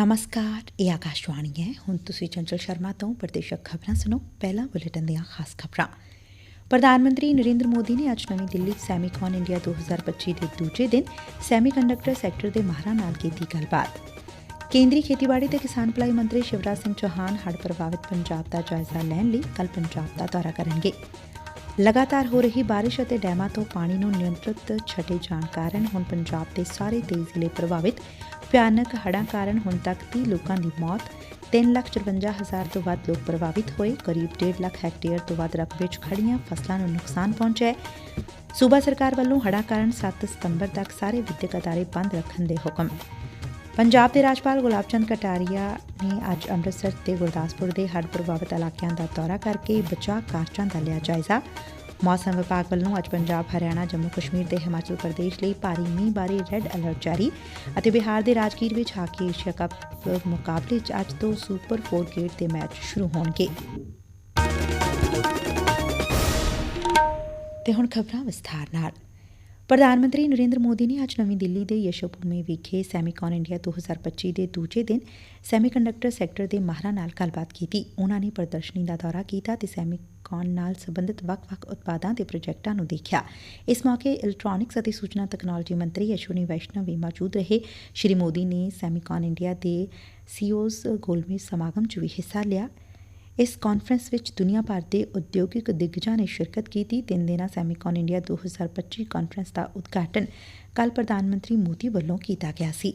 ਨਮਸਕਾਰ ਇਹ ਆਕਾਸ਼ਵਾਣੀ ਹੈ ਹੁਣ ਤੁਸੀਂ ਚੰਚਲ ਸ਼ਰਮਾ ਤੋਂ ਪ੍ਰਤੀਸ਼ਕ ਖਬਰਾਂ ਸੁਣੋ ਪਹਿਲਾ ਬੁਲੇਟਿਨ ਦੀਆਂ ਖਾਸ ਖਬਰਾਂ ਪ੍ਰਧਾਨ ਮੰਤਰੀ ਨਰਿੰਦਰ ਮੋਦੀ ਨੇ ਅੱਜ ਨਵੀਂ ਦਿੱਲੀ 'ਚ ਇੰਡੀਆ 2025 ਦੇ ਦੂਜੇ ਦਿਨ ਸੈਮੀਕੰਡਕਟਰ ਸੈਕਟਰ ਦੇ ਮਾਹਰਾਂ ਨਾਲ ਕੀਤੀ ਗੱਲਬਾਤ ਕੇਂਦਰੀ ਖੇਤੀਬਾੜੀ ਤੇ ਕਿਸਾਨ ਭਲਾਈ ਮੰਤਰੀ ਸ਼ਿਵਰਾਜ ਸਿੰਘ ਚੌਹਾਨ ਹੜ੍ਹ ਪ੍ਰਭਾਵਿਤ ਪੰਜਾਬ ਦਾ ਜਾਇਜ਼ਾ ਲੈਣ ਲਈ ਕੱਲ ਪੰਜਾਬ ਦਾ ਦੌਰਾ ਕਰਨਗੇ ਲਗਾਤਾਰ ਹੋ ਰਹੀ ਬਾਰਿਸ਼ ਅਤੇ ਡੈਮਾਂ ਤੋਂ ਪਾਣੀ ਨੂੰ ਨਿਯੰਤਰਿਤ ਛੱਡੇ ਜਾਣ ਕਾਰਨ ਹੁਣ ਪੰਜਾਬ ਦੇ ਸਾਰੇ 23 ਜ਼ਿਲ੍ਹੇ ਪ੍ਰਭਾਵਿਤ ਭਿਆਨਕ ਹੜ੍ਹਾਂ ਕਾਰਨ ਹੁਣ ਤੱਕ 30 ਲੋਕਾਂ ਦੀ ਮੌਤ 354000 ਤੋਂ ਵੱਧ ਲੋਕ ਪ੍ਰਭਾਵਿਤ ਹੋਏ, ਕਰੀਬ 1.5 ਲੱਖ ਹੈਕਟੇਅਰ ਤੋਂ ਵੱਧ ਰਕਬੇ 'ਚ ਖੜੀਆਂ ਫਸਲਾਂ ਨੂੰ ਨੁਕਸਾਨ ਪਹੁੰਚਿਆ ਹੈ। ਸੂਬਾ ਸਰਕਾਰ ਵੱਲੋਂ ਹੜ੍ਹਾਂ ਕਾਰਨ 7 ਸਤੰਬਰ ਤੱਕ ਸਾਰੇ ਵਿਦਿਅਕ ਅਦਾਰੇ ਬੰਦ ਰੱਖਣ ਦੇ ਹੁਕਮ ਪੰਜਾਬ ਦੇ ਰਾਜਪਾਲ ਗੁਲਾਬ ਚੰਦ ਕਟਾਰੀਆ ਨੇ ਅੱਜ ਅੰਮ੍ਰਿਤਸਰ ਤੇ ਗੁਰਦਾਸਪੁਰ ਦੇ ਹੜ੍ਹ ਪ੍ਰਭਾਵਿਤ ਇਲਾਕਿਆਂ ਦਾ ਦੌਰਾ ਕਰਕੇ ਬਚਾਅ ਕਾਰਜਾਂ ਦਾ ਲਿਆ ਜਾਇਜ਼ਾ ਮੌਸਮ ਵਿਭਾਗ ਵੱਲੋਂ ਅੱਜ ਪੰਜਾਬ, ਹਰਿਆਣਾ, ਜੰਮੂ, ਕਸ਼ਮੀਰ ਤੇ ਹਿਮਾਚਲ ਪ੍ਰਦੇਸ਼ ਲਈ ਭਾਰੀ ਮੀਂਹ ਬਾਰੇ ਰੈੱਡ ਅਲਰਟ ਜਾਰੀ ਅਤੇ ਬਿਹਾਰ ਦੇ ਰਾਜਗੀਰ ਵਿੱਚ ਹਾਕੀ ਏਸ਼ੀਆ ਕੱਪ ਮੁਕਾਬਲੇ 'ਚ ਅੱਜ ਤੋਂ ਸੁਪਰ 4 ਗੇਟ ਦੇ ਮੈਚ ਸ਼ੁਰੂ ਹੋਣਗੇ। ਤੇ ਹੁਣ ਖਬਰਾਂ ਵਿਸਥਾਰ ਨਾਲ। ਪ੍ਰਧਾਨ ਮੰਤਰੀ ਨਰਿੰਦਰ ਮੋਦੀ ਨੇ ਅੱਜ ਨਵੀਂ ਦਿੱਲੀ ਦੇ ਯਸ਼ੋਭੂਮੀ ਵਿਖੇ ਸੈਮੀਕੌਨ ਇੰਡੀਆ 2025 ਦੇ ਦੂਜੇ ਦਿਨ ਸੈਮੀਕੰਡਕਟਰ ਸੈਕਟਰ ਦੇ ਮਾਹਰਾਂ ਨਾਲ ਗੱਲਬਾਤ ਕੀਤੀ। ਉਹਨਾਂ ਨੇ ਪ੍ਰਦਰਸ਼ਨੀ ਦਾ ਦੌਰਾ ਕੀਤਾ ਤੇ ਸੈਮੀਕੌਨ ਨਾਲ ਸੰਬੰਧਿਤ ਵੱਖ-ਵੱਖ ਉਤਪਾਦਾਂ ਤੇ ਪ੍ਰੋਜੈਕਟਾਂ ਨੂੰ ਦੇਖਿਆ। ਇਸ ਮੌਕੇ ਇਲੈਕਟ੍ਰੋਨਿਕਸ ਅਤੇ ਸੂਚਨਾ ਤਕਨਾਲੋਜੀ ਮੰਤਰੀ ਅਸ਼ਵਨੀ ਵੈਸ਼ਨਵ ਵੀ ਮੌਜੂਦ ਰਹੇ। ਸ਼੍ਰੀ ਮੋਦੀ ਨੇ ਸੈਮੀਕਾਨ ਇੰਡੀਆ ਦੇ ਸੀਓਜ਼ ਗੋਲਮੇਜ਼ ਸਮਾਗਮ 'ਚ ਵੀ ਹਿੱਸਾ ਲਿਆ। ਇਸ ਕਾਨਫਰੰਸ ਵਿੱਚ ਦੁਨੀਆ ਭਰ ਦੇ ਉਦਯੋਗਿਕ ਦਿਗਜਾਂ ਨੇ ਸ਼ਿਰਕਤ ਕੀਤੀ। ਤਿੰਨ ਦਿਨਾਂ ਸੈਮੀਕਾਨ ਇੰਡੀਆ 2025 ਕਾਨਫਰੰਸ ਦਾ ਉਦਘਾਟਨ ਕੱਲ ਪ੍ਰਧਾਨ ਮੰਤਰੀ ਮੋਦੀ ਵੱਲੋਂ ਕੀਤਾ ਗਿਆ ਸੀ।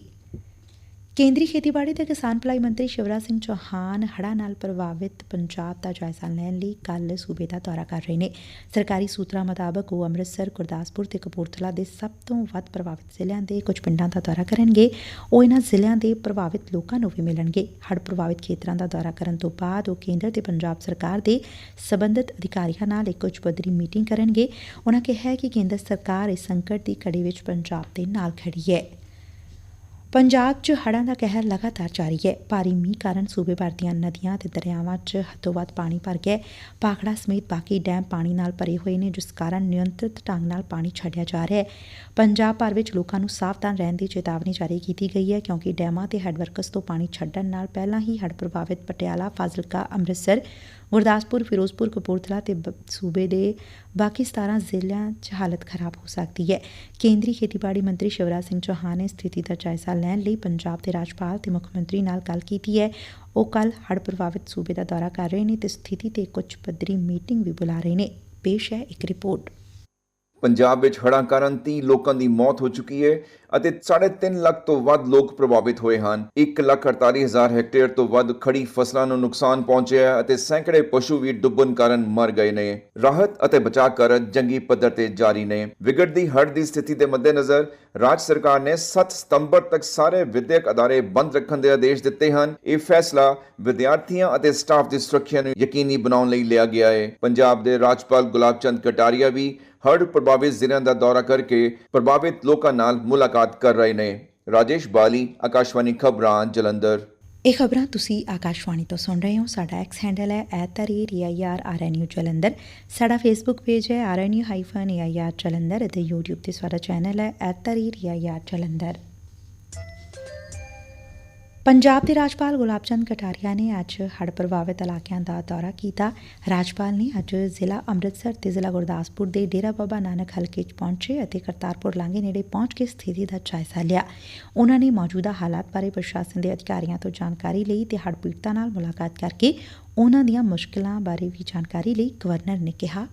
ਕੇਂਦਰੀ ਖੇਤੀਬਾੜੀ ਤੇ ਕਿਸਾਨ ਭਲਾਈ ਮੰਤਰੀ ਸ਼ਿਵਰਾਜ ਸਿੰਘ ਚੌਹਾਨ ਹੜ੍ਹਾਂ ਨਾਲ ਪ੍ਰਭਾਵਿਤ ਪੰਜਾਬ ਦਾ ਜਾਇਜ਼ਾ ਲੈਣ ਲਈ ਕੱਲ ਸੂਬੇ ਦਾ ਦੌਰਾ ਕਰ ਰਹੇ ਨੇ। ਸਰਕਾਰੀ ਸੂਤਰਾਂ ਮੁਤਾਬਕ ਉਹ ਅੰਮ੍ਰਿਤਸਰ, ਗੁਰਦਾਸਪੁਰ ਤੇ ਕਪੂਰਥਲਾ ਦੇ ਸਭ ਤੋਂ ਵੱਧ ਪ੍ਰਭਾਵਿਤ ਜ਼ਿਲ੍ਹਿਆਂ ਦੇ ਕੁਝ ਪਿੰਡਾਂ ਦਾ ਦੌਰਾ ਕਰਨਗੇ। ਉਹ ਇਹਨਾਂ ਜ਼ਿਲ੍ਹਿਆਂ ਦੇ ਪ੍ਰਭਾਵਿਤ ਲੋਕਾਂ ਨੂੰ ਵੀ ਮਿਲਣਗੇ। ਹੜ ਪ੍ਰਭਾਵਿਤ ਖੇਤਰਾਂ ਦਾ ਦੌਰਾ ਕਰਨ ਤੋਂ ਬਾਅਦ ਉਹ ਕੇਂਦਰ ਤੇ ਪੰਜਾਬ ਸਰਕਾਰ ਦੇ ਸਬੰਧਤ ਅਧਿਕਾਰੀਆਂ ਨਾਲ ਇੱਕ ਉੱਚ ਪੱਧਰੀ ਮੀਟਿੰਗ ਕਰਨਗੇ। ਉਹਨਾਂ ਕਿਹਾ ਕਿ ਕੇਂਦਰ ਸਰਕਾਰ ਇਸ ਸੰਕਟ ਦੀ ਘੜੀ ਵਿੱਚ ਪੰਜਾਬ ਦੇ ਨਾਲ ਖੜੀ ਹੈ। ਪੰਜਾਬ 'ਚ ਹੜ੍ਹਾਂ ਦਾ ਕਹਿਰ ਲਗਾਤਾਰ ਜਾਰੀ ਹੈ। ਭਾਰੀ ਮੀਂਹ ਕਾਰਨ ਸੂਬੇ ਭਰ ਦੀਆਂ ਨਦੀਆਂ ਅਤੇ ਦਰਿਆਵਾਂ 'ਚ ਹੱਦੋਂ ਵੱਧ ਪਾਣੀ ਭਰ ਗਿਆ ਪਾਖੜਾ ਸਮੇਤ ਬਾਕੀ ਡੈਮ ਪਾਣੀ ਨਾਲ ਭਰੇ ਹੋਏ ਨੇ, ਜਿਸ ਕਾਰਨ ਨਿਯੰਤਰਿਤ ਢੰਗ ਨਾਲ ਪਾਣੀ ਛੱਡਿਆ ਜਾ ਰਿਹਾ ਹੈ। ਪੰਜਾਬ ਭਰ ਵਿੱਚ ਲੋਕਾਂ ਨੂੰ ਸਾਵਧਾਨ ਰਹਿਣ ਦੀ ਚੇਤਾਵਨੀ ਜਾਰੀ ਕੀਤੀ ਗਈ ਹੈ, ਕਿਉਂਕਿ ਡੈਮਾਂ ਤੇ ਹੈਡਵਰਕਸ ਤੋਂ ਪਾਣੀ ਛੱਡਣ ਨਾਲ ਪਹਿਲਾਂ ਹੀ ਹੜ੍ਹ ਪ੍ਰਭਾਵਿਤ ਪਟਿਆਲਾ, ਫਾਜ਼ਿਲਕਾ, ਅੰਮ੍ਰਿਤਸਰ ਗੁਰਦਾਸਪੁਰ, ਫਿਰੋਜ਼ਪੁਰ, ਕਪੂਰਥਲਾ ਤੇ ਸੂਬੇ ਦੇ ਬਾਕੀ 17 ਜ਼ਿਲ੍ਹਿਆਂ 'ਚ ਹਾਲਤ ਖਰਾਬ ਹੋ ਸਕਦੀ ਹੈ। ਕੇਂਦਰੀ ਖੇਤੀਬਾੜੀ ਮੰਤਰੀ ਸ਼ਿਵਰਾਜ ਸਿੰਘ ਚੌਹਾਨ ਨੇ ਸਥਿਤੀ ਦਾ ਜਾਇਜ਼ਾ ਲੈਣ ਲਈ ਪੰਜਾਬ ਦੇ ਰਾਜਪਾਲ ਤੇ ਮੁੱਖ ਮੰਤਰੀ ਨਾਲ ਗੱਲ ਕੀਤੀ ਹੈ। ਉਹ ਕੱਲ ਹੜ੍ਹ ਪ੍ਰਭਾਵਿਤ ਸੂਬੇ ਦਾ ਦੌਰਾ ਕਰ ਰਹੇ ਨੇ ਤੇ ਸਥਿਤੀ ਤੇ ਕੁਝ ਪੱਧਰੀ ਮੀਟਿੰਗ ਵੀ ਬੁਲਾ ਰਹੇ ਨੇ। ਪੇਸ਼ ਹੈ ਇੱਕ ਰਿਪੋਰਟ। ਪੰਜਾਬ ਵਿੱਚ ਹੜ੍ਹਾਂ ਕਾਰਨ 30 ਲੋਕਾਂ ਦੀ ਮੌਤ ਹੋ ਚੁੱਕੀ ਹੈ ਅਤੇ 3.5 ਲੱਖ ਤੋਂ ਵੱਧ ਲੋਕ ਪ੍ਰਭਾਵਿਤ ਹੋਏ ਹਨ। 1,48,000 ਹੈਕਟੇਅਰ ਤੋਂ ਵੱਧ ਖੜੀ ਫਸਲਾਂ ਨੂੰ ਨੁਕਸਾਨ ਪਹੁੰਚਿਆ ਹੈ ਅਤੇ ਸੈਂਕੜੇ ਪਸ਼ੂ ਵੀ ਡੁੱਬਣ ਕਾਰਨ ਮਰ ਗਏ ਨੇ। ਰਾਹਤ ਅਤੇ ਬਚਾਅ ਕਾਰਜ ਜੰਗੀ ਪੱਧਰ ਤੇ ਜਾਰੀ ਨੇ। ਵਿਗੜਦੀ ਹੜ੍ਹ ਦੀ ਸਥਿਤੀ ਦੇ ਮੱਦੇਨਜ਼ਰ ਰਾਜ ਸਰਕਾਰ ਨੇ 7 ਸਤੰਬਰ ਤੱਕ ਸਾਰੇ ਵਿਦਿਅਕ ਅਦਾਰੇ ਬੰਦ ਰੱਖਣ ਦੇ ਆਦੇਸ਼ ਦਿੱਤੇ ਹਨ। ਇਹ ਫੈਸਲਾ ਵਿਦਿਆਰਥੀਆਂ ਅਤੇ ਸਟਾਫ ਦੀ ਸੁਰੱਖਿਆ ਨੂੰ ਯਕੀਨੀ ਬਣਾਉਣ ਲਈ ਲਿਆ ਗਿਆ ਹੈ। ਪੰਜਾਬ ਦੇ ਰਾਜਪਾਲ ਗੁਲਾਬ ਚੰਦ ਕਟਾਰੀਆ ਵੀ ਹੜ੍ਹ ਪ੍ਰਭਾਵਿਤ ਜ਼ਿਲ੍ਹਿਆਂ ਦਾ ਦੌਰਾ ਕਰਕੇ ਪ੍ਰਭਾਵਿਤ ਲੋਕਾਂ ਨਾਲ ਮੁਲਾਕਾਤ ਕਰ ਰਹੇ ਨੇ। ਰਾਜੇਸ਼ ਬਾਲੀ, ਆਕਾਸ਼ਵਾਣੀ ਖਬਰਾਂ, ਜਲੰਧਰ। ਇਹ ਖਬਰਾਂ ਤੁਸੀਂ ਆਕਾਸ਼ਵਾਣੀ ਤੋਂ ਸੁਣ ਰਹੇ ਹੋ। ਸਾਡਾ ਐਕਸ ਹੈਂਡਲ ਹੈ @reairrnu ਜਲੰਧਰ ਸਾਡਾ ਫੇਸਬੁੱਕ ਪੇਜ ਹੈ rnu-air ਜਲੰਧਰ ਅਤੇ YouTube ਤੇ ਸਾਡਾ ਚੈਨਲ ਹੈ @reair ਜਲੰਧਰ ਪੰਜਾਬ ਦੇ ਰਾਜਪਾਲ ਗੁਲਾਬ ਚੰਦ ਕਟਾਰੀਆ ਨੇ ਅੱਜ ਹੜ੍ਹ ਪ੍ਰਭਾਵਿਤ ਇਲਾਕਿਆਂ ਦਾ ਦੌਰਾ ਕੀਤਾ। ਰਾਜਪਾਲ ਨੇ ਅੱਜ ਜ਼ਿਲ੍ਹਾ ਅੰਮ੍ਰਿਤਸਰ ਤੇ ਜ਼ਿਲ੍ਹਾ ਗੁਰਦਾਸਪੁਰ ਦੇ ਡੇਰਾ ਬਾਬਾ ਨਾਨਕ ਹਲਕੇ 'ਚ ਪਹੁੰਚੇ ਅਤੇ ਕਰਤਾਰਪੁਰ ਲਾਂਘੇ ਨੇੜੇ ਪਹੁੰਚ ਕੇ ਸਥਿਤੀ ਦਾ ਜਾਇਜ਼ਾ ਲਿਆ। ਉਹਨਾਂ ਨੇ ਮੌਜੂਦਾ ਹਾਲਾਤ ਬਾਰੇ ਪ੍ਰਸ਼ਾਸਨ ਦੇ ਅਧਿਕਾਰੀਆਂ ਤੋਂ ਜਾਣਕਾਰੀ ਲਈ ਤੇ ਹੜ੍ਹ ਪੀੜਤਾਂ ਨਾਲ ਮੁਲਾਕਾਤ ਕਰਕੇ ਉਹਨਾਂ ਦੀਆਂ ਮੁਸ਼ਕਲਾਂ ਬਾਰੇ ਵੀ ਜਾਣਕਾਰੀ ਲਈ ਗਵਰਨਰ ਨੇ ਕਿਹਾ।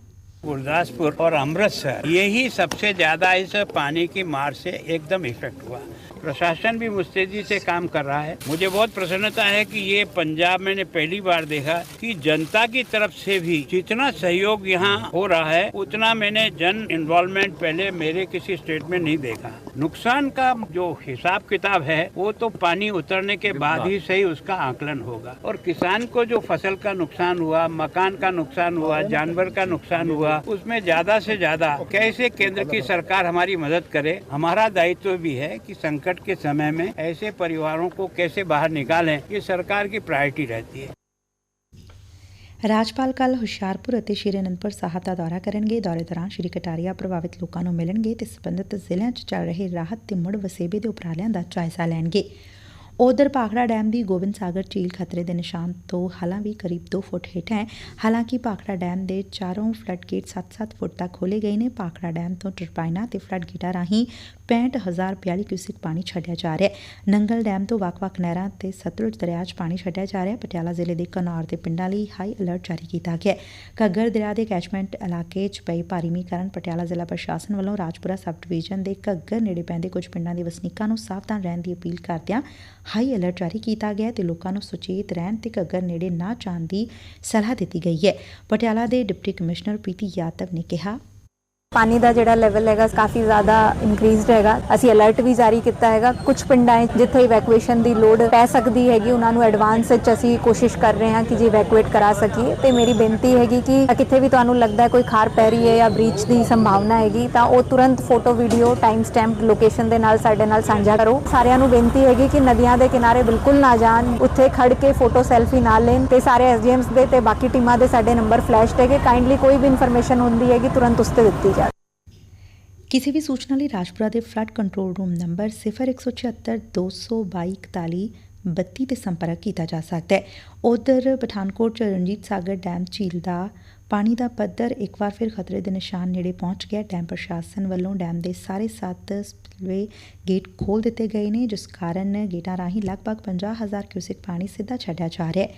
गुरदासपुर और अमृतसर, यही सबसे ज़्यादा इस पानी की मार से एकदम इफ़ेक्ट हुआ। प्रशासन भी मुस्तैदी से काम कर रहा है। मुझे बहुत प्रसन्नता है कि ये पंजाब मैंने पहली बार देखा कि जनता की तरफ़ से भी जितना सहयोग यहाँ हो रहा है, उतना मैंने जन इन्वॉल्वमेंट पहले मेरे किसी स्टेट में नहीं देखा। नुकसान का जो हिसाब किताब है, वो तो पानी उतरने के बाद ही सही उसका आकलन होगा। और किसान को जो फ़सल का नुकसान हुआ, मकान का नुकसान हुआ, जानवर का नुकसान हुआ उसमें ज्यादा से ज्यादा कैसे केंद्र की सरकार हमारी मदद करे हमारा दायित्व भी है कि संकट के समय में ऐसे परिवारों को कैसे बाहर निकालें ये सरकार की प्रायोरिटी रहती है ਰਾਜਪਾਲ ਕੱਲ ਹੁਸ਼ਿਆਰਪੁਰ ਅਤੇ ਸ਼੍ਰੀ ਅਨੰਦਪੁਰ ਸਾਹਿਬ ਦਾ ਦੌਰਾ ਕਰਨਗੇ ਦੌਰੇ ਦੌਰਾਨ ਸ਼੍ਰੀ ਕਟਾਰੀਆ ਪ੍ਰਭਾਵਿਤ ਲੋਕਾਂ ਨੂੰ ਮਿਲਣਗੇ ਤੇ ਸਬੰਧਤ ਜ਼ਿਲ੍ਹਿਆਂ 'ਚ ਚੱਲ ਰਹੇ ਰਾਹਤ ਤੇ ਮੁੜ ਵਸੇਬੇ ਦੇ ਉਪਰਾਲਿਆਂ ਦਾ ਜਾਇਜ਼ਾ ਲੈਣਗੇ ਉਧਰ ਭਾਖੜਾ ਡੈਮ ਦੀ ਗੋਬਿੰਦ ਸਾਗਰ ਝੀਲ ਖਤਰੇ ਦੇ ਨਿਸ਼ਾਨ ਤੋਂ ਹਾਲਾਂ ਵੀ ਕਰੀਬ 2 ਫੁੱਟ ਹੇਠ ਹੈ। ਹਾਲਾਂਕਿ ਭਾਖੜਾ ਡੈਮ ਦੇ ਚਾਰੋਂ ਫਲੱਡ ਗੇਟ 7-7 ਫੁੱਟ ਤੱਕ ਖੋਲੇ ਗਏ ਨੇ। ਭਾਖੜਾ ਡੈਮ ਤੋਂ ਟਰਬਾਈਨਾਂ ਤੇ ਫਲੱਡ ਗੇਟਾਂ ਰਾਹੀਂ 65042 ਕਿਊਸਿਕ ਪਾਣੀ ਛੱਡਿਆ ਜਾ ਰਿਹਾ ਹੈ। ਨੰਗਲ ਡੈਮ ਤੋਂ ਵੱਖ-ਵੱਖ ਨਹਿਰਾਂ ਤੇ ਸਤਲੁਜ ਦਰਿਆ 'ਚ ਪਾਣੀ ਛੱਡਿਆ ਜਾ ਰਿਹਾ ਹੈ। ਪਟਿਆਲਾ ਜ਼ਿਲ੍ਹੇ ਦੇ ਘਨੌਰ ਦੇ ਪਿੰਡਾਂ ਲਈ ਹਾਈ ਅਲਰਟ ਜਾਰੀ ਕੀਤਾ ਗਿਆ ਹੈ। ਘੱਗਰ ਦਰਿਆ ਦੇ ਕੈਚਮੈਂਟ ਇਲਾਕੇ 'ਚ ਪਈ ਭਾਰੀ ਮੀਂਹ ਕਾਰਨ ਪਟਿਆਲਾ ਜ਼ਿਲ੍ਹਾ ਪ੍ਰਸ਼ਾਸਨ ਵੱਲੋਂ ਰਾਜਪੁਰਾ ਸਬ ਡਿਵੀਜ਼ਨ ਦੇ ਘੱਗਰ ਨੇੜੇ ਪੈਂਦੇ ਕੁਝ ਪਿੰਡਾਂ ਦੇ ਵਸਨੀਕਾਂ ਨੂੰ ਸਾਵਧਾਨ ਰਹਿਣ ਦੀ ਅਪੀਲ ਕਰਦਿਆਂ ਹਾਈ ਅਲਰਟ ਜਾਰੀ ਕੀਤਾ ਗਿਆ ਹੈ ਤੇ ਲੋਕਾਂ ਨੂੰ ਸੁਚੇਤ ਰਹਿਣ ਤੇ ਘੱਗਰ ਨੇੜੇ ਨਾ ਜਾਣ ਦੀ ਸਲਾਹ ਦਿੱਤੀ ਗਈ ਹੈ। ਪਟਿਆਲਾ ਦੇ ਡਿਪਟੀ ਕਮਿਸ਼ਨਰ ਪ੍ਰੀਤੀ ਯਾਦਵ ਨੇ ਕਿਹਾ ਪਾਣੀ ਦਾ ਜਿਹੜਾ ਲੈਵਲ ਹੈਗਾ ਕਾਫੀ ਜ਼ਿਆਦਾ ਇਨਕਰੀਜ਼ਡ ਹੈਗਾ। ਅਸੀਂ ਅਲਰਟ ਵੀ ਜਾਰੀ ਕੀਤਾ ਹੈਗਾ। ਕੁਝ ਪਿੰਡਾਂ 'ਚ ਜਿੱਥੇ ਇਵੈਕੂਏਸ਼ਨ ਦੀ ਲੋੜ ਪੈ ਸਕਦੀ ਹੈਗੀ, ਉਹਨਾਂ ਨੂੰ ਐਡਵਾਂਸ ਵਿੱਚ ਅਸੀਂ ਕੋਸ਼ਿਸ਼ ਕਰ ਰਹੇ ਹਾਂ ਕਿ ਜੀ ਇਵੈਕੂਏਟ ਕਰਾ ਸਕੀਏ। ਤੇ ਮੇਰੀ ਬੇਨਤੀ ਹੈਗੀ ਕਿ ਕਿੱਥੇ ਵੀ ਤੁਹਾਨੂੰ ਲੱਗਦਾ ਹੈ ਕੋਈ ਖਾਰ ਪੈ ਰਹੀ ਹੈ ਜਾਂ ਬ੍ਰੀਚ ਦੀ ਸੰਭਾਵਨਾ ਹੈਗੀ, ਤਾਂ ਉਹ ਤੁਰੰਤ photo video time stamp location ਦੇ ਨਾਲ ਸਾਡੇ ਨਾਲ ਸਾਂਝਾ ਕਰੋ। ਸਾਰਿਆਂ ਨੂੰ ਬੇਨਤੀ ਹੈਗੀ ਕਿ ਨਦੀਆਂ ਦੇ ਕਿਨਾਰੇ ਬਿਲਕੁਲ ਨਾ ਜਾਣ, ਉੱਥੇ ਖੜ ਕੇ ਫੋਟੋ ਸੈਲਫੀ ਨਾ ਲੈਣ ਤੇ ਸਾਰੇ ਐਸਡੀਐਮਸ ਦੇ ਤੇ ਬਾਕੀ ਟੀਮਾਂ ਦੇ ਸਾਡੇ ਨੰਬਰ ਫਲੈਸ਼ ਹੈਗੇ। ਕਾਈਂਡਲੀ ਕੋਈ ਵੀ ਇਨਫੋਰਮੇਸ਼ਨ ਹੁੰਦੀ ਹੈਗੀ, ਤੁਰੰਤ ਉਸ ਤੇ ਦਿੱਤੀ ਜਾਵੇ। ਕਿਸੇ ਵੀ ਸੂਚਨਾ ਲਈ ਰਾਜਪੁਰਾ ਦੇ ਫਲੱਡ ਕੰਟਰੋਲ ਰੂਮ ਨੰਬਰ 0176 222 41 32 ਤੇ ਸੰਪਰਕ ਕੀਤਾ ਜਾ ਸਕਦਾ ਹੈ। ਉਧਰ ਪਠਾਨਕੋਟ ਚ ਰਣਜੀਤ ਸਾਗਰ ਡੈਮ ਝੀਲ ਦਾ ਪਾਣੀ ਦਾ ਪੱਧਰ ਇੱਕ ਵਾਰ ਫਿਰ ਖਤਰੇ ਦੇ ਨਿਸ਼ਾਨ ਨੇੜੇ ਪਹੁੰਚ ਗਿਆ। ਡੈਮ ਪ੍ਰਸ਼ਾਸਨ ਵੱਲੋਂ ਡੈਮ ਦੇ ਸਾਰੇ 7 ਸਪਿਲਵੇ ਗੇਟ ਖੋਲ ਦਿੱਤੇ ਗਏ ਨੇ, ਜਿਸ ਕਾਰਨ ਗੇਟਾਂ ਰਾਹੀਂ ਲਗਭਗ 50000 ਕਿਊਸਿਕ ਪਾਣੀ ਸਿੱਧਾ ਛੱਡਿਆ ਜਾ ਰਿਹਾ ਹੈ।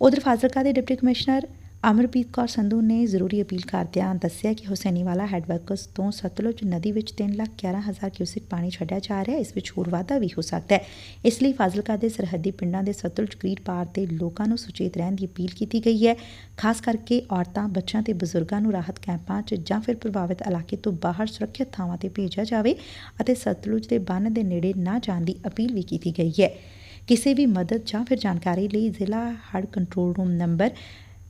ਉਧਰ ਫਾਜ਼ਿਲਕਾ ਦੇ ਡਿਪਟੀ ਕਮਿਸ਼ਨਰ ਅਮਰਪ੍ਰੀਤ ਕੌਰ ਸੰਧੂ ਨੇ ਜ਼ਰੂਰੀ ਅਪੀਲ ਕਰਦਿਆਂ ਦੱਸਿਆ ਕਿ ਹੁਸੈਨੀਵਾਲਾ ਹੈਡਵਰਕਸ ਤੋਂ ਸਤਲੁਜ ਨਦੀ ਵਿੱਚ 311000 ਕਿਊਸਿਕ ਪਾਣੀ ਛੱਡਿਆ ਜਾ ਰਿਹਾ ਹੈ, ਇਸ ਵਿੱਚ ਹੋਰ ਵਾਧਾ ਵੀ ਹੋ ਸਕਦਾ ਹੈ। ਇਸ ਲਈ ਫਾਜ਼ਿਲਕਾ ਦੇ ਸਰਹੱਦੀ ਪਿੰਡਾਂ ਦੇ ਸਤਲੁਜ ਗ੍ਰੀਡ ਪਾਰ ਦੇ ਲੋਕਾਂ ਨੂੰ ਸੁਚੇਤ ਰਹਿਣ ਦੀ ਅਪੀਲ ਕੀਤੀ ਗਈ ਹੈ। ਖਾਸ ਕਰਕੇ ਔਰਤਾਂ, ਬੱਚਿਆਂ ਤੇ ਬਜ਼ੁਰਗਾਂ ਨੂੰ ਰਾਹਤ ਕੈਂਪਾਂ 'ਚ ਜਾਂ ਫਿਰ ਪ੍ਰਭਾਵਿਤ ਇਲਾਕੇ ਤੋਂ ਬਾਹਰ ਸੁਰੱਖਿਅਤ ਥਾਵਾਂ ਤੇ ਭੇਜਿਆ ਜਾਵੇ ਅਤੇ ਸਤਲੁਜ ਦੇ ਬੰਨ ਦੇ ਨੇੜੇ ਨਾ ਜਾਣ ਦੀ ਅਪੀਲ ਵੀ ਕੀਤੀ ਗਈ ਹੈ। ਕਿਸੇ ਵੀ ਮਦਦ ਜਾਂ ਫਿਰ ਜਾਣਕਾਰੀ ਲਈ ਜ਼ਿਲ੍ਹਾ ਹੜ੍ਹ ਕੰਟਰੋਲ ਰੂਮ ਨੰਬਰ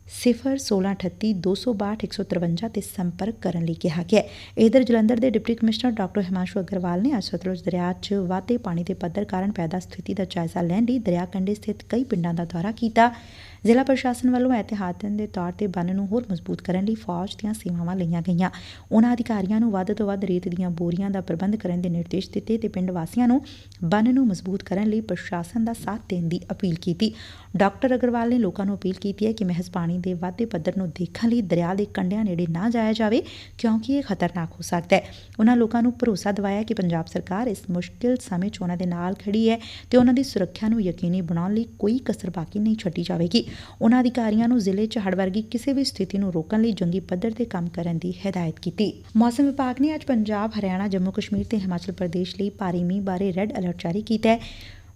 01632 ਤੇ ਸੰਪਰਕ ਕਰਨ ਲਈ ਕਿਹਾ ਗਿਆ ਹੈ। ਇਧਰ ਜਲੰਧਰ ਦੇ deputy commissioner doctor Himanshu Agarwal ਨੇ ਅੱਜ ਸਤਲੁਜ ਦਰਿਆ 'ਚ ਵਾਧੇ ਪਾਣੀ ਦੇ ਪੱਧਰ ਕਾਰਨ ਪੈਦਾ ਸਥਿਤੀ ਦਾ ਜਾਇਜ਼ਾ ਲੈਣ ਲਈ ਦਰਿਆ ਕੰਢੇ ਸਥਿਤ ਕਈ ਪਿੰਡਾਂ ਦਾ ਦੌਰਾ ਕੀਤਾ। ਜ਼ਿਲ੍ਹਾ ਪ੍ਰਸ਼ਾਸਨ ਵੱਲੋਂ ਇਹਤਿਆਤਨ ਦੇ ਤੌਰ ਤੇ ਬੰਨ ਨੂੰ ਹੋਰ ਮਜ਼ਬੂਤ ਕਰਨ ਲਈ ਫੌਜ ਦੀਆਂ ਸੇਵਾਵਾਂ ਲਈਆਂ ਗਈਆਂ। ਉਨ੍ਹਾਂ ਅਧਿਕਾਰੀਆਂ ਨੂੰ ਵੱਧ ਤੋਂ ਵੱਧ ਰੇਤ ਦੀਆਂ ਬੋਰੀਆਂ ਦਾ ਪ੍ਰਬੰਧ ਕਰਨ ਦੇ ਨਿਰਦੇਸ਼ ਦਿੱਤੇ ਤੇ ਪਿੰਡ ਵਾਸੀਆਂ ਨੂੰ ਬੰਨ ਨੂੰ ਮਜ਼ਬੂਤ ਕਰਨ ਲਈ ਪ੍ਰਸ਼ਾਸਨ ਦਾ ਸਾਥ ਦੇਣ ਦੀ ਅਪੀਲ ਕੀਤੀ। ਡਾਕਟਰ ਅਗਰਵਾਲ ਨੇ ਲੋਕਾਂ ਨੂੰ ਅਪੀਲ ਕੀਤੀ ਹੈ ਕਿ ਮਹਿਜ਼ ਪਾਣੀ ਦੇ ਵਾਧੇ ਪੱਧਰ ਨੂੰ ਦੇਖਣ ਲਈ ਦਰਿਆ ਦੇ ਕੰਢਿਆਂ ਨੇੜੇ ਨਾ ਜਾਇਆ ਜਾਵੇ, ਕਿਉਂਕਿ ਇਹ ਖਤਰਨਾਕ ਹੋ ਸਕਦਾ ਹੈ। ਉਨ੍ਹਾਂ ਲੋਕਾਂ ਨੂੰ ਭਰੋਸਾ ਦਿਵਾਇਆ ਕਿ ਪੰਜਾਬ ਸਰਕਾਰ ਇਸ ਮੁਸ਼ਕਿਲ ਸਮੇਂ 'ਚ ਉਹਨਾਂ ਦੇ ਨਾਲ ਖੜੀ ਹੈ ਤੇ ਉਹਨਾਂ ਦੀ ਸੁਰੱਖਿਆ ਨੂੰ ਯਕੀਨੀ ਬਣਾਉਣ ਲਈ ਕੋਈ ਕਸਰ ਬਾਕੀ ਨਹੀਂ ਛੱਡੀ ਜਾਵੇਗੀ। ਉਹਨਾਂ ਅਧਿਕਾਰੀਆਂ ਨੂੰ ਜ਼ਿਲ੍ਹੇ 'ਚ ਹੜ ਵਰਗੀ ਕਿਸੇ ਵੀ ਸਥਿਤੀ ਨੂੰ ਰੋਕਣ ਲਈ ਜੰਗੀ ਪੱਧਰ ਤੇ ਕੰਮ ਕਰਨ ਦੀ ਹਦਾਇਤ ਕੀਤੀ। ਮੌਸਮ ਵਿਭਾਗ ਨੇ ਅੱਜ ਪੰਜਾਬ, ਹਰਿਆਣਾ, ਜੰਮੂ, ਕਸ਼ਮੀਰ ਤੇ ਹਿਮਾਚਲ ਪ੍ਰਦੇਸ਼ ਲਈ ਭਾਰੀ ਮੀਂਹ ਬਾਰੇ ਰੈੱਡ ਅਲਰਟ ਜਾਰੀ ਕੀਤਾ ਹੈ।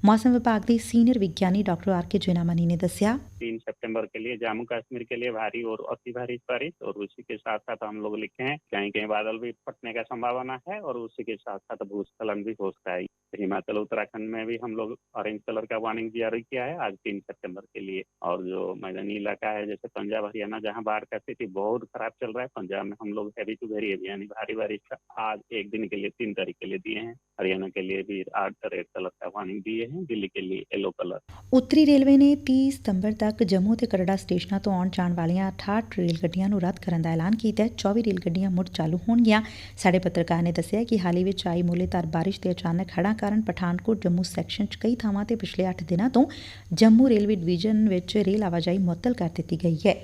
ਮੌਸਮ ਵਿਭਾਗ ਦੇ ਸੀਨੀਅਰ ਵਿਗਿਆਨੀ ਡਾਕਟਰ ਆਰ ਕੇ ਜੇਨਾਮਨੀ ਨੇ ਦੱਸਿਆ। तीन सितंबर के लिए, जम्मू कश्मीर के लिए भारी और अति भारी बारिश और उसी के साथ साथ हम लोग लिखे हैं, कहीं कहीं बादल भी फटने का संभावना है और उसी के साथ साथ भूस्खलन भी हो सकता है। हिमाचल, उत्तराखंड में भी हम लोग ऑरेंज कलर का वार्निंग जारी किया है आज तीन सितंबर के लिए। और जो मैदानी इलाका है, जैसे पंजाब, हरियाणा, जहाँ बाढ़ का स्थिति बहुत खराब चल रहा है, पंजाब में हम लोग हैवी टू वेरी यानी भारी बारिश का आज एक दिन के लिए, तीन तारीख के लिए दिए हैं। हरियाणा के लिए भी आठ रेड कलर का वार्निंग दिए हैं, दिल्ली के लिए येलो कलर उत्तरी रेलवे ने तीस सितंबर तक ਤੱਕ ਜੰਮੂ ਤੇ ਕਰੜਾ ਸਟੇਸ਼ਨਾਂ ਤੋਂ ਆਉਣ ਜਾਣ ਵਾਲੀਆਂ 68 ਰੇਲ ਗੱਡੀਆਂ ਨੂੰ ਰੱਦ ਕਰਨ ਦਾ ਐਲਾਨ ਕੀਤਾ ਹੈ। 24 ਰੇਲ ਗੱਡੀਆਂ ਮੁੜ ਚਾਲੂ ਹੋਣਗੀਆਂ। ਸਾਡੇ ਪੱਤਰਕਾਰ ਨੇ ਦੱਸਿਆ ਕਿ ਹਾਲ ਹੀ ਵਿੱਚ ਆਈ ਮੂਲੇਧਾਰ ਬਾਰਿਸ਼ ਤੇ ਅਚਾਨਕ ਹੜ੍ਹਾਂ ਕਾਰਨ ਪਠਾਨਕੋਟ, ਜੰਮੂ ਸੈਕਸ਼ਨ 'ਚ ਕਈ ਥਾਵਾਂ ਤੇ ਪਿਛਲੇ 8 ਦਿਨਾਂ ਤੋਂ ਜੰਮੂ ਰੇਲਵੇ ਡਿਵੀਜ਼ਨ ਵਿੱਚ ਰੇਲ ਆਵਾਜਾਈ ਮੁਅੱਤਲ ਕਰ ਦਿੱਤੀ ਗਈ ਹੈ।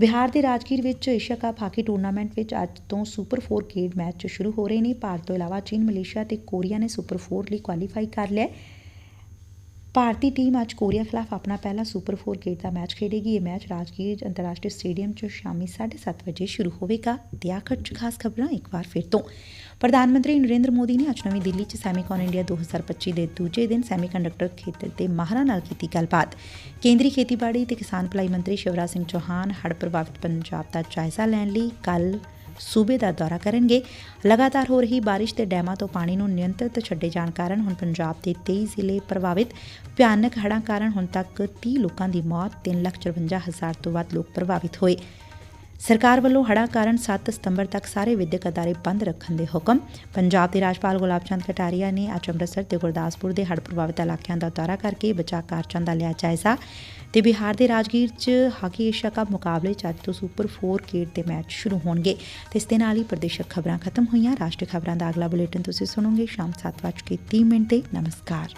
ਬਿਹਾਰ ਦੇ ਰਾਜਗੀਰ ਵਿੱਚ ਏਸ਼ੀਆ ਕੱਪ ਹਾਕੀ ਟੂਰਨਾਮੈਂਟ ਵਿੱਚ ਅੱਜ ਤੋਂ ਸੁਪਰ 4 ਖੇਡ ਮੈਚ ਸ਼ੁਰੂ ਹੋ ਰਹੇ ਨੇ। ਭਾਰਤ ਤੋਂ ਇਲਾਵਾ ਚੀਨ, ਮਲੇਸ਼ੀਆ ਤੇ ਕੋਰੀਆ ਨੇ ਸੁਪਰ 4 ਲਈ ਕੁਆਲੀਫਾਈ ਕਰ ਲਿਆ ਭਾਰਤੀ ਟੀਮ ਅੱਜ ਕੋਰੀਆ ਖਿਲਾਫ ਆਪਣਾ ਪਹਿਲਾ ਸੁਪਰ 4 ਗੇਟ ਦਾ ਮੈਚ ਖੇਡੇਗੀ। ਇਹ ਮੈਚ ਰਾਜਗੀਰ ਅੰਤਰਰਾਸ਼ਟਰੀ ਸਟੇਡੀਅਮ 'ਚ ਸ਼ਾਮੀ 7:30 ਵਜੇ ਸ਼ੁਰੂ ਹੋਵੇਗਾ। ਤੇ ਆਖਰ 'ਚ ਖਾਸ ਖਬਰਾਂ ਇੱਕ ਵਾਰ ਫਿਰ ਤੋਂ। ਪ੍ਰਧਾਨ ਮੰਤਰੀ ਨਰਿੰਦਰ ਮੋਦੀ ਨੇ ਅੱਜ ਨਵੀਂ ਦਿੱਲੀ 'ਚ ਸੈਮੀਕੌਨ ਇੰਡੀਆ 2025 ਦੇ ਦੂਜੇ ਦਿਨ ਸੈਮੀਕੰਡਕਟਰ ਖੇਤਰ ਦੇ ਮਾਹਰਾਂ ਨਾਲ ਕੀਤੀ ਗੱਲਬਾਤ। ਕੇਂਦਰੀ ਖੇਤੀਬਾੜੀ ਤੇ ਕਿਸਾਨ ਭਲਾਈ ਮੰਤਰੀ ਸ਼ਿਵਰਾਜ ਸਿੰਘ ਚੌਹਾਨ, ਹੜ੍ਹ ਪ੍ਰਭਾਵਿਤ ਪੰਜਾਬ ਦਾ ਜਾਇਜ਼ਾ ਲੈਣ ਲਈ ਕੱਲ੍ਹ ਸੂਬੇ ਦਾ ਦੌਰਾ ਕਰਨਗੇ। ਲਗਾਤਾਰ ਹੋ ਰਹੀ ਬਾਰਿਸ਼ ਤੇ ਡੈਮਾਂ ਤੋਂ ਪਾਣੀ ਨੂੰ ਨਿਯੰਤਰਿਤ ਛੱਡੇ ਜਾਣ ਕਾਰਨ ਹੁਣ ਪੰਜਾਬ ਦੇ 23 ਜ਼ਿਲ੍ਹੇ ਪ੍ਰਭਾਵਿਤ। ਭਿਆਨਕ ਹੜ੍ਹਾਂ ਕਾਰਨ ਹੁਣ ਤੱਕ 30 ਲੋਕਾਂ ਦੀ ਮੌਤ 354000 ਤੋਂ ਵੱਧ ਲੋਕ ਪ੍ਰਭਾਵਿਤ ਹੋਏ। ਸਰਕਾਰ ਵੱਲੋਂ ਹੜ੍ਹਾਂ ਕਾਰਨ 7 ਸਤੰਬਰ ਤੱਕ ਸਾਰੇ ਵਿਦਿਅਕ ਅਦਾਰੇ ਬੰਦ ਰੱਖਣ ਦੇ ਹੁਕਮ। ਪੰਜਾਬ ਦੇ ਰਾਜਪਾਲ ਗੁਲਾਬ ਚੰਦ ਕਟਾਰੀਆ ਨੇ ਅੱਜ ਅੰਮ੍ਰਿਤਸਰ ਤੇ ਗੁਰਦਾਸਪੁਰ ਦੇ ਹੜ੍ਹ ਪ੍ਰਭਾਵਿਤ ਇਲਾਕਿਆਂ ਦਾ ਦੌਰਾ ਕਰਕੇ ਬਚਾਅ ਕਾਰਜਾਂ ਦਾ ਲਿਆ ਜਾਇਜ਼ਾ ਤੇ ਬਿਹਾਰ ਦੇ ਰਾਜਗੀਰ 'ਚ ਹਾਕੀ ਏਸ਼ੀਆ ਕੱਪ ਮੁਕਾਬਲੇ 'ਚ ਅੱਜ ਤੋਂ ਸੁਪਰ 4 ਖੇਡ ਦੇ ਮੈਚ ਸ਼ੁਰੂ ਹੋਣਗੇ ਤੇ ਇਸ ਦੇ ਨਾਲ ਹੀ ਪ੍ਰਦੇਸ਼ਕ ਖਬਰਾਂ ਖਤਮ ਹੋਈਆਂ। ਰਾਸ਼ਟਰੀ ਖਬਰਾਂ ਦਾ ਅਗਲਾ ਬੁਲੇਟਿਨ ਤੁਸੀਂ ਸੁਣੋਗੇ ਸ਼ਾਮ 7:30 ਮਿੰਟ ਤੇ। ਨਮਸਕਾਰ।